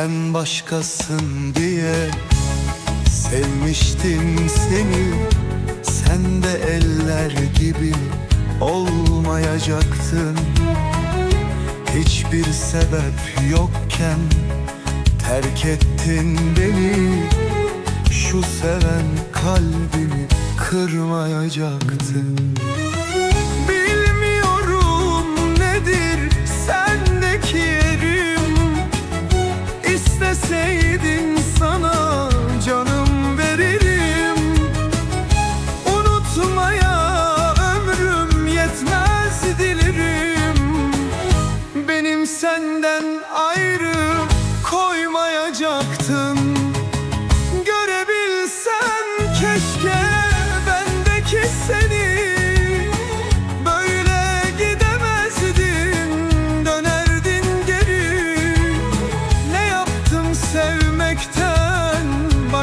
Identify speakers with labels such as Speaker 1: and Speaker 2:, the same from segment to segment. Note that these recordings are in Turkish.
Speaker 1: sen başkasın diye Sevmiştim seni. Sen de eller gibi olmayacaktın. Hiçbir sebep yokken terk ettin beni. Şu seven kalbimi kırmayacaktın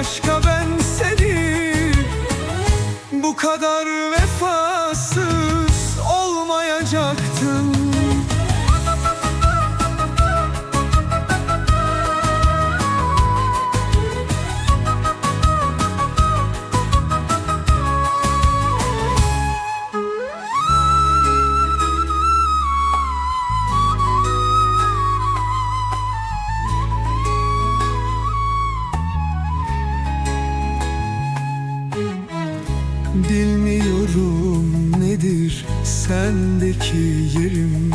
Speaker 1: başka ben seni Bu kadar vefasız Bilmiyorum nedir sendeki yerim.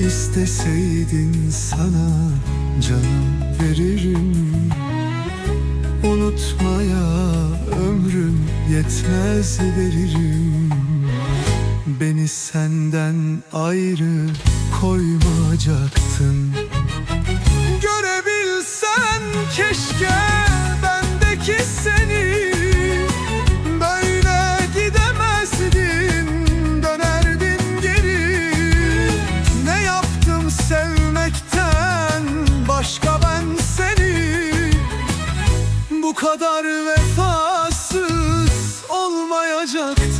Speaker 1: İsteseydin sana canım veririm. Unutmaya ömrüm yetmez veririm. Beni senden ayrı koymayacaktın. Görebilsen keşke bu kadar vefasız olmayacaktı